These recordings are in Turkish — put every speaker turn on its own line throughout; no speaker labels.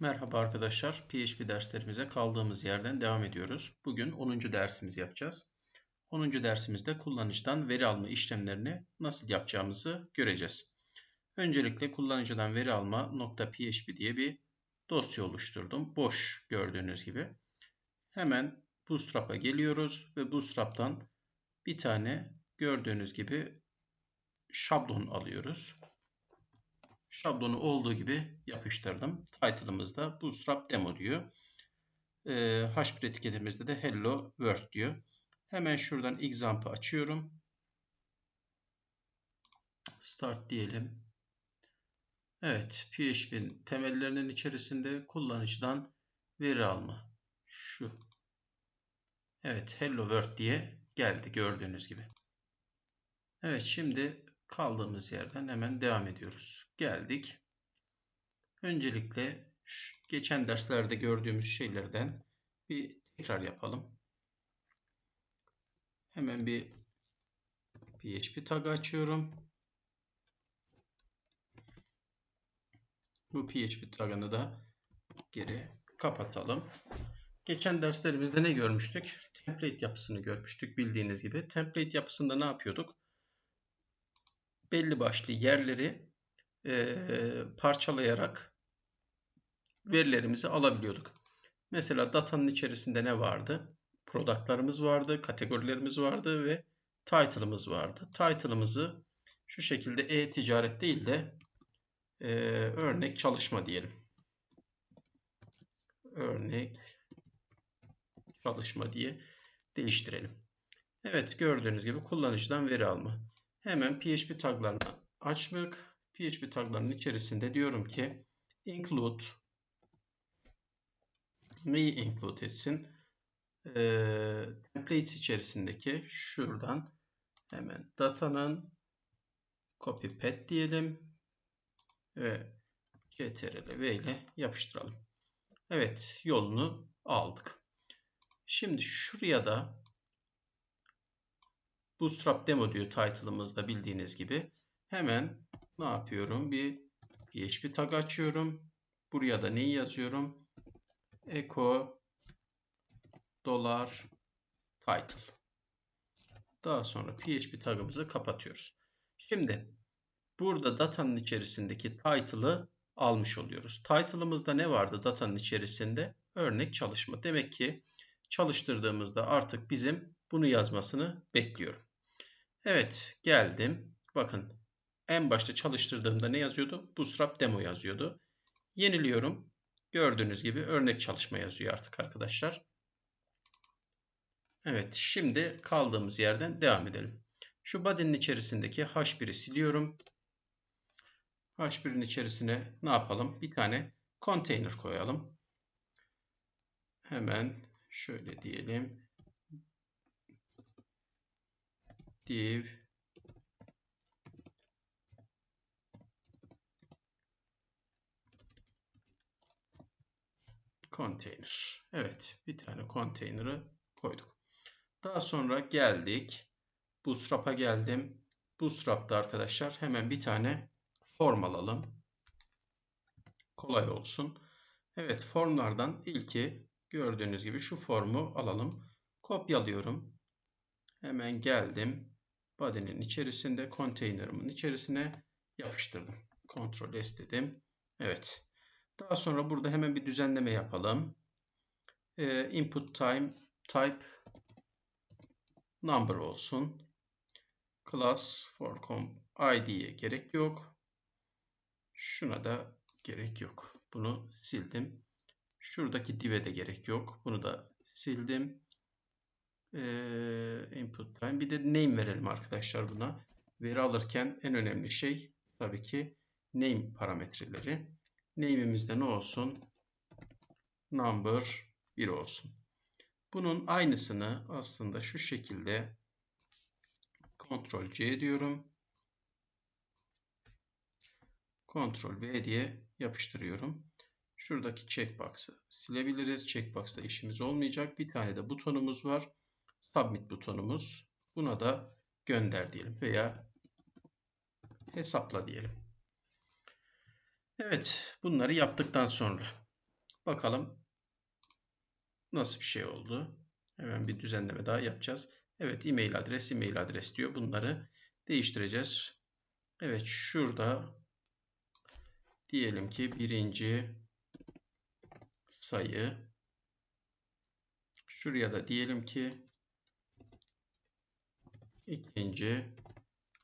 Merhaba arkadaşlar. PHP derslerimize kaldığımız yerden devam ediyoruz. Bugün 10. dersimizi yapacağız. 10. dersimizde kullanıcıdan veri alma işlemlerini nasıl yapacağımızı göreceğiz. Öncelikle kullanıcıdan veri alma .php diye bir dosya oluşturdum. Boş gördüğünüz gibi. Hemen Bootstrap'a geliyoruz ve Bootstrap'tan bir tane gördüğünüz gibi şablon alıyoruz şablonu olduğu gibi yapıştırdım. Title'ımızda Bootstrap Demo diyor. E, H1 etiketimizde de Hello World diyor. Hemen şuradan example açıyorum. Start diyelim. Evet, PHP'nin temellerinin içerisinde kullanıcıdan veri alma. Şu. Evet, Hello World diye geldi gördüğünüz gibi. Evet, şimdi kaldığımız yerden hemen devam ediyoruz. Geldik. Öncelikle geçen derslerde gördüğümüz şeylerden bir tekrar yapalım. Hemen bir PHP tag açıyorum. Bu PHP tagını da geri kapatalım. Geçen derslerimizde ne görmüştük? Template yapısını görmüştük bildiğiniz gibi. Template yapısında ne yapıyorduk? Belli başlı yerleri e, parçalayarak verilerimizi alabiliyorduk. Mesela datanın içerisinde ne vardı? Product'larımız vardı, kategorilerimiz vardı ve title'ımız vardı. Title'ımızı şu şekilde e-ticaret değil de e, örnek çalışma diyelim. Örnek çalışma diye değiştirelim. Evet gördüğünüz gibi kullanıcıdan veri alma. Hemen PHP taglarını açtık. PHP taglarının içerisinde diyorum ki include neyi include etsin? Ee, templates içerisindeki şuradan hemen datanın copy pet diyelim ve ctrl v ile yapıştıralım. Evet yolunu aldık. Şimdi şuraya da Bootstrap Demo diyor title'ımızda bildiğiniz gibi. Hemen ne yapıyorum? Bir PHP tag açıyorum. Buraya da neyi yazıyorum? Echo dolar title. Daha sonra PHP tagımızı kapatıyoruz. Şimdi burada datanın içerisindeki title'ı almış oluyoruz. Title'ımızda ne vardı datanın içerisinde? Örnek çalışma. Demek ki çalıştırdığımızda artık bizim bunu yazmasını bekliyorum. Evet geldim. Bakın en başta çalıştırdığımda ne yazıyordu? Bootstrap demo yazıyordu. Yeniliyorum. Gördüğünüz gibi örnek çalışma yazıyor artık arkadaşlar. Evet şimdi kaldığımız yerden devam edelim. Şu body'nin içerisindeki H1'i siliyorum. H1'in içerisine ne yapalım? Bir tane container koyalım. Hemen şöyle diyelim. Div container. Evet, bir tane container'ı koyduk. Daha sonra geldik. Bootstrap'a geldim. Bootstrap'ta arkadaşlar hemen bir tane form alalım. Kolay olsun. Evet, formlardan ilki gördüğünüz gibi şu formu alalım. Kopyalıyorum. Hemen geldim body'nin içerisinde container'ımın içerisine yapıştırdım. Ctrl S dedim. Evet. Daha sonra burada hemen bir düzenleme yapalım. Ee, input time type number olsun. Class for id'ye gerek yok. Şuna da gerek yok. Bunu sildim. Şuradaki div'e de gerek yok. Bunu da sildim e, input time. Bir de name verelim arkadaşlar buna. Veri alırken en önemli şey tabii ki name parametreleri. Name'imizde ne olsun? Number 1 olsun. Bunun aynısını aslında şu şekilde Ctrl C diyorum. Ctrl V diye yapıştırıyorum. Şuradaki checkbox'ı silebiliriz. Checkbox'ta işimiz olmayacak. Bir tane de butonumuz var submit butonumuz. Buna da gönder diyelim veya hesapla diyelim. Evet bunları yaptıktan sonra Bakalım nasıl bir şey oldu. Hemen bir düzenleme daha yapacağız. Evet e-mail adres e-mail adres diyor. Bunları değiştireceğiz. Evet şurada diyelim ki birinci sayı şuraya da diyelim ki ikinci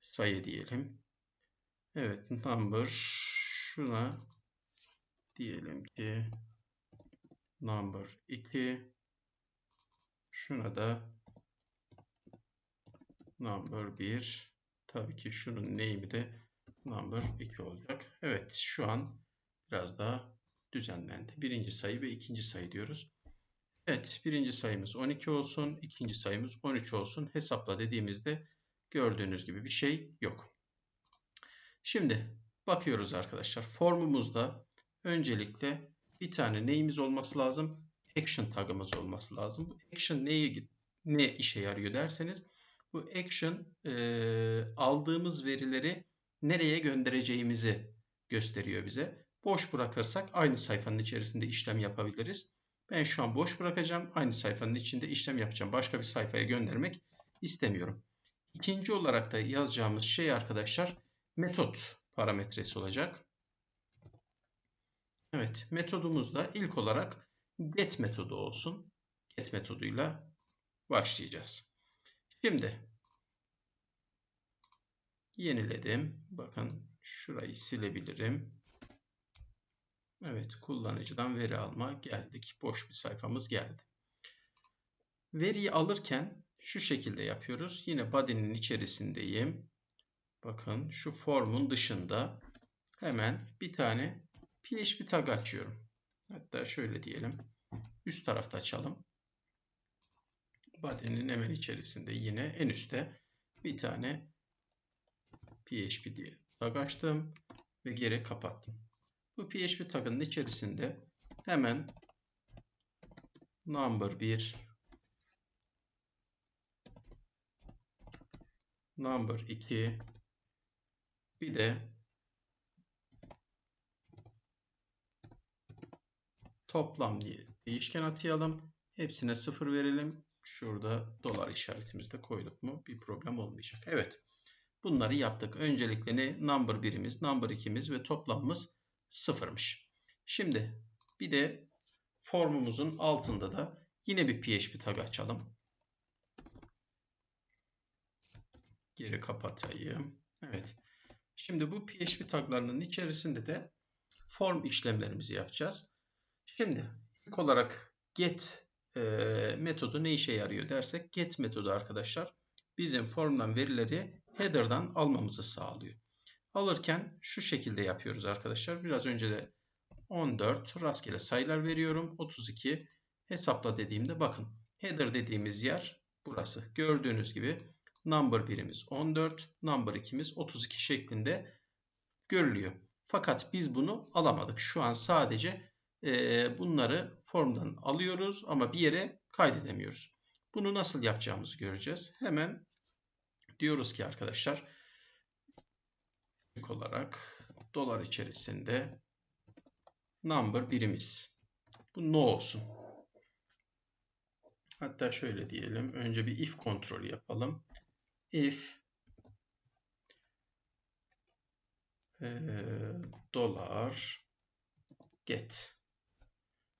sayı diyelim. Evet number şuna diyelim ki number 2 şuna da number 1 tabii ki şunun name'i de number 2 olacak. Evet şu an biraz daha düzenlendi. Birinci sayı ve ikinci sayı diyoruz. Evet birinci sayımız 12 olsun. ikinci sayımız 13 olsun. Hesapla dediğimizde gördüğünüz gibi bir şey yok. Şimdi bakıyoruz arkadaşlar. Formumuzda öncelikle bir tane neyimiz olması lazım? Action tagımız olması lazım. Bu action neye, ne işe yarıyor derseniz bu action e, aldığımız verileri nereye göndereceğimizi gösteriyor bize. Boş bırakırsak aynı sayfanın içerisinde işlem yapabiliriz. Ben şu an boş bırakacağım. Aynı sayfanın içinde işlem yapacağım. Başka bir sayfaya göndermek istemiyorum. İkinci olarak da yazacağımız şey arkadaşlar metot parametresi olacak. Evet metodumuz da ilk olarak get metodu olsun. Get metoduyla başlayacağız. Şimdi yeniledim. Bakın şurayı silebilirim. Evet kullanıcıdan veri alma geldik. Boş bir sayfamız geldi. Veriyi alırken şu şekilde yapıyoruz. Yine body'nin içerisindeyim. Bakın şu formun dışında hemen bir tane PHP tag açıyorum. Hatta şöyle diyelim. Üst tarafta açalım. Body'nin hemen içerisinde yine en üstte bir tane PHP diye tag açtım ve geri kapattım. Bu PHP tagının içerisinde hemen number 1 number 2 bir de toplam diye değişken atayalım. Hepsine sıfır verelim. Şurada dolar işaretimizi de koyduk mu bir problem olmayacak. Evet. Bunları yaptık. Öncelikle ne? Number birimiz, number ikimiz ve toplamımız sıfırmış. Şimdi bir de formumuzun altında da yine bir PHP tag açalım. Geri kapatayım. Evet. Şimdi bu PHP taglarının içerisinde de form işlemlerimizi yapacağız. Şimdi ilk olarak get e, metodu ne işe yarıyor dersek get metodu arkadaşlar bizim formdan verileri header'dan almamızı sağlıyor. Alırken şu şekilde yapıyoruz arkadaşlar. Biraz önce de 14 rastgele sayılar veriyorum. 32 hesapla dediğimde bakın header dediğimiz yer burası. Gördüğünüz gibi number birimiz 14, number 2'miz 32 şeklinde görülüyor. Fakat biz bunu alamadık. Şu an sadece e, bunları formdan alıyoruz ama bir yere kaydedemiyoruz. Bunu nasıl yapacağımızı göreceğiz. Hemen diyoruz ki arkadaşlar ilk olarak dolar içerisinde number birimiz. Bu no olsun. Hatta şöyle diyelim. Önce bir if kontrolü yapalım. If e, dolar get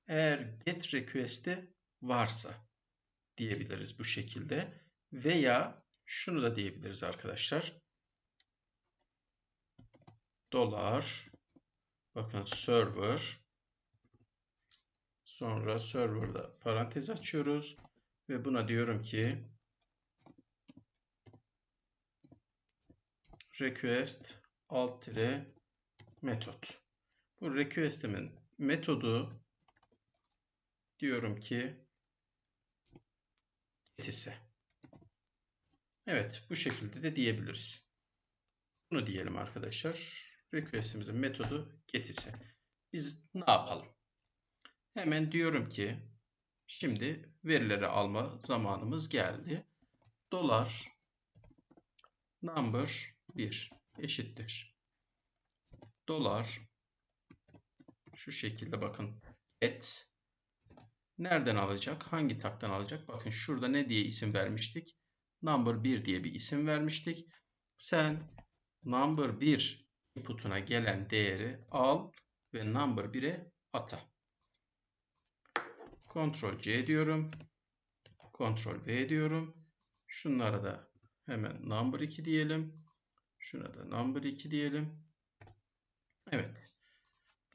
eğer get request'i varsa diyebiliriz bu şekilde veya şunu da diyebiliriz arkadaşlar. Dolar bakın server sonra serverda parantez açıyoruz ve buna diyorum ki request alt metot. Bu request'imin metodu diyorum ki getise. Evet bu şekilde de diyebiliriz. Bunu diyelim arkadaşlar. Request'imizin metodu getise. Biz ne yapalım? Hemen diyorum ki şimdi verileri alma zamanımız geldi. Dolar number 1 eşittir. Dolar şu şekilde bakın get nereden alacak? Hangi taktan alacak? Bakın şurada ne diye isim vermiştik? Number 1 diye bir isim vermiştik. Sen number 1 input'una gelen değeri al ve number 1'e ata. Ctrl C diyorum. Ctrl V diyorum. Şunlara da hemen number 2 diyelim. Şuna da number 2 diyelim. Evet.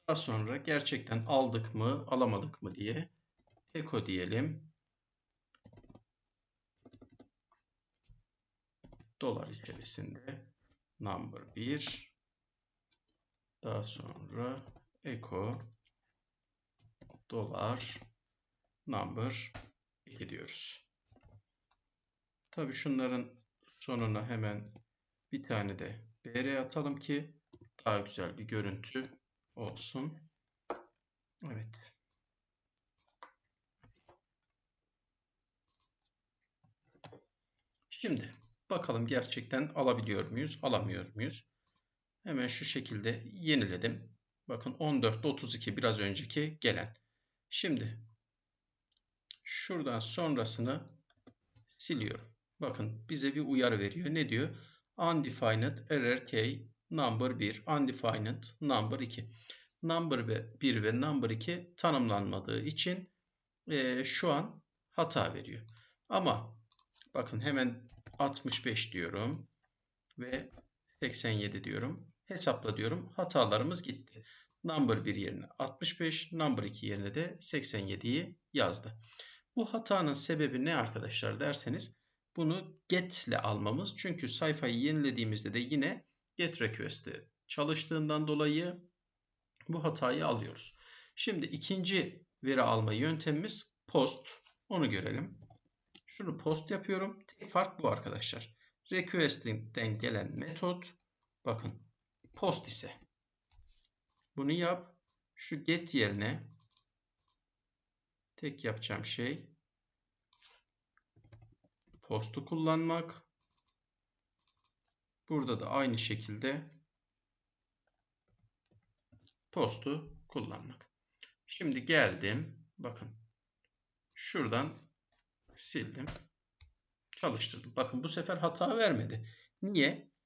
Daha sonra gerçekten aldık mı, alamadık mı diye echo diyelim. Dolar içerisinde number 1 daha sonra echo dolar number 2 diyoruz. Tabi şunların sonuna hemen bir tane de BR atalım ki daha güzel bir görüntü olsun. Evet. Şimdi bakalım gerçekten alabiliyor muyuz, alamıyor muyuz? Hemen şu şekilde yeniledim. Bakın 14'te 32 biraz önceki gelen. Şimdi şuradan sonrasını siliyorum. Bakın bize bir uyarı veriyor. Ne diyor? Undefined RRK number 1, undefined number 2. Number 1 ve number 2 tanımlanmadığı için e, şu an hata veriyor. Ama bakın hemen 65 diyorum ve 87 diyorum. Hesapla diyorum. Hatalarımız gitti. Number 1 yerine 65, number 2 yerine de 87'yi yazdı. Bu hatanın sebebi ne arkadaşlar derseniz bunu get ile almamız. Çünkü sayfayı yenilediğimizde de yine get request'i çalıştığından dolayı bu hatayı alıyoruz. Şimdi ikinci veri alma yöntemimiz post. Onu görelim. Şunu post yapıyorum. Tek fark bu arkadaşlar. Request'ten gelen metot bakın post ise bunu yap. Şu get yerine tek yapacağım şey postu kullanmak. Burada da aynı şekilde postu kullanmak. Şimdi geldim. Bakın. Şuradan sildim. Çalıştırdım. Bakın bu sefer hata vermedi. Niye?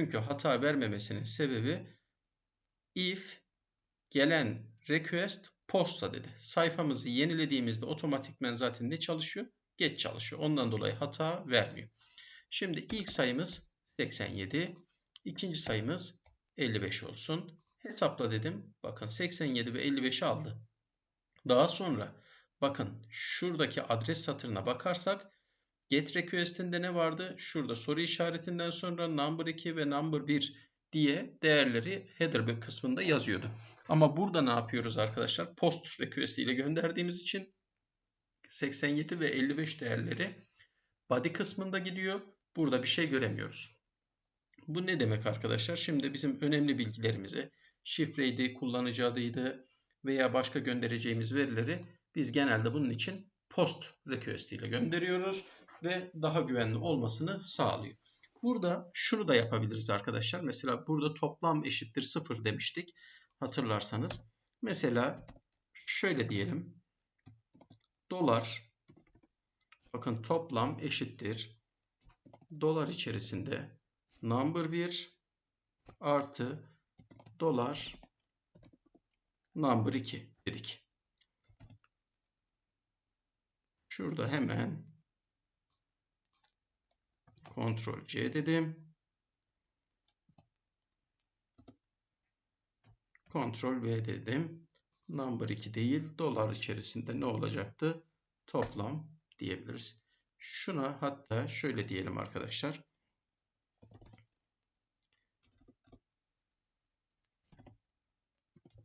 Çünkü hata vermemesinin sebebi if gelen request posta dedi. Sayfamızı yenilediğimizde otomatikmen zaten ne çalışıyor? Geç çalışıyor. Ondan dolayı hata vermiyor. Şimdi ilk sayımız 87. ikinci sayımız 55 olsun. Hesapla dedim. Bakın 87 ve 55'i aldı. Daha sonra bakın şuradaki adres satırına bakarsak get request'inde ne vardı? Şurada soru işaretinden sonra number 2 ve number 1 diye değerleri header kısmında yazıyordu. Ama burada ne yapıyoruz arkadaşlar? Post request ile gönderdiğimiz için 87 ve 55 değerleri body kısmında gidiyor. Burada bir şey göremiyoruz. Bu ne demek arkadaşlar? Şimdi bizim önemli bilgilerimizi şifreydi, kullanıcı adıydı veya başka göndereceğimiz verileri biz genelde bunun için post request ile gönderiyoruz ve daha güvenli olmasını sağlıyor. Burada şunu da yapabiliriz arkadaşlar. Mesela burada toplam eşittir 0 demiştik. Hatırlarsanız. Mesela şöyle diyelim. Dolar bakın toplam eşittir. Dolar içerisinde number 1 artı dolar number 2 dedik. Şurada hemen Ctrl C dedim. Ctrl V dedim. Number 2 değil. Dolar içerisinde ne olacaktı? Toplam diyebiliriz. Şuna hatta şöyle diyelim arkadaşlar.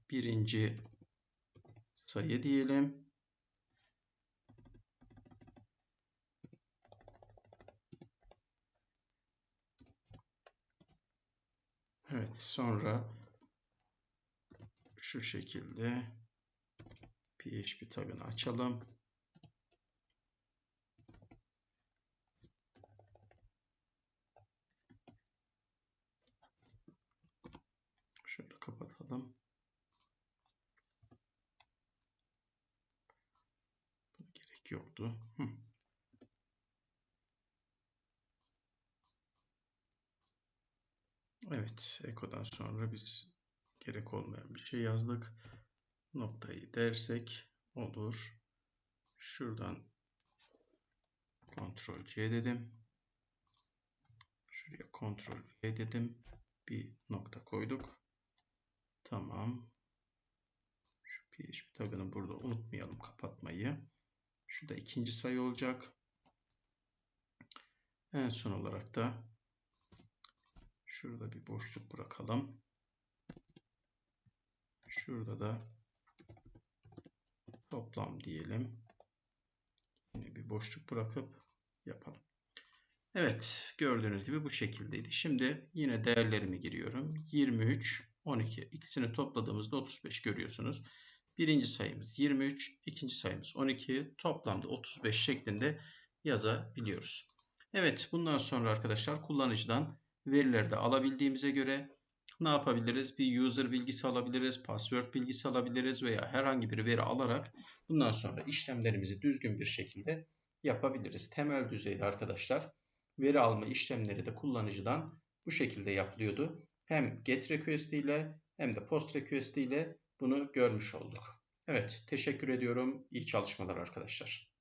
Birinci sayı diyelim. Evet sonra şu şekilde PHP tagını açalım. Şöyle kapatalım. Değişiklik yoktu. Hı. Evet, ekodan sonra biz gerek olmayan bir şey yazdık. Noktayı dersek olur. Şuradan Ctrl C dedim. Şuraya Ctrl V dedim. Bir nokta koyduk. Tamam. Şu PHP tagını burada unutmayalım kapatmayı. Şurada ikinci sayı olacak. En son olarak da şurada bir boşluk bırakalım. Şurada da toplam diyelim. Yine bir boşluk bırakıp yapalım. Evet gördüğünüz gibi bu şekildeydi. Şimdi yine değerlerimi giriyorum. 23, 12 ikisini topladığımızda 35 görüyorsunuz. Birinci sayımız 23, ikinci sayımız 12. Toplamda 35 şeklinde yazabiliyoruz. Evet bundan sonra arkadaşlar kullanıcıdan verileri de alabildiğimize göre ne yapabiliriz? Bir user bilgisi alabiliriz, password bilgisi alabiliriz veya herhangi bir veri alarak bundan sonra işlemlerimizi düzgün bir şekilde yapabiliriz. Temel düzeyde arkadaşlar veri alma işlemleri de kullanıcıdan bu şekilde yapılıyordu. Hem GET request ile hem de POST request ile bunu görmüş olduk. Evet, teşekkür ediyorum. İyi çalışmalar arkadaşlar.